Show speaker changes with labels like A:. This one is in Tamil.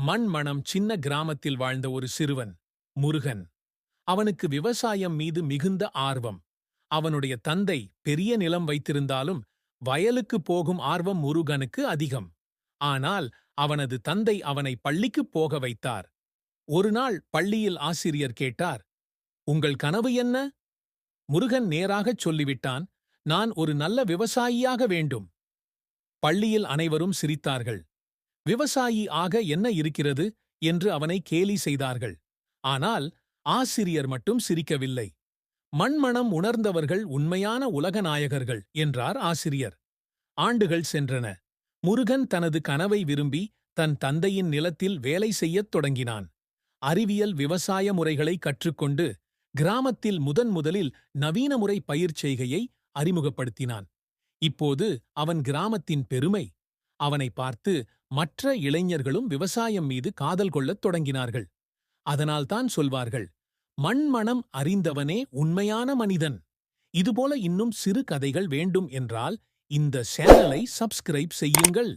A: மண் மணம் சின்ன கிராமத்தில் வாழ்ந்த ஒரு சிறுவன் முருகன். அவனுக்கு விவசாயம் மீது மிகுந்த ஆர்வம். அவனுடைய தந்தை பெரிய நிலம் வைத்திருந்தாலும் வயலுக்கு போகும் ஆர்வம் முருகனுக்கு அதிகம். ஆனால் அவனது தந்தை அவனை பள்ளிக்குப் போக வைத்தார். ஒரு நாள் பள்ளியில் ஆசிரியர் கேட்டார் உங்கள் கனவு என்ன? முருகன் நேராகச் சொல்லிவிட்டான் நான் ஒரு நல்ல விவசாயியாக வேண்டும். பள்ளியில் அனைவரும் சிரித்தார்கள். விவசாயி ஆக என்ன இருக்கிறது? என்று அவனை கேலி செய்தார்கள். ஆனால் ஆசிரியர் மட்டும் சிரிக்கவில்லை. மண்மணம் உணர்ந்தவர்கள் உண்மையான உலக நாயகர்கள் என்றார் ஆசிரியர். ஆண்டுகள் சென்றன. முருகன் தனது கனவை விரும்பி தன் தந்தையின் நிலத்தில் வேலை செய்யத் தொடங்கினான். அறிவியல் விவசாய முறைகளை கற்றுக்கொண்டு கிராமத்தில் முதன் முதலில் நவீன முறை பயிர் செய்கையை அறிமுகப்படுத்தினான். இப்போது அவன் கிராமத்தின் பெருமை. அவனை பார்த்து மற்ற இளைஞர்களும் விவசாயம் மீது காதல் கொள்ளத் தொடங்கினார்கள். அதனால்தான் சொல்வார்கள் மண்மணம் அறிந்தவனே உண்மையான மனிதன். இதுபோல இன்னும் சிறு கதைகள் வேண்டும் என்றால் இந்த சேனலை சப்ஸ்கிரைப் செய்யுங்கள்.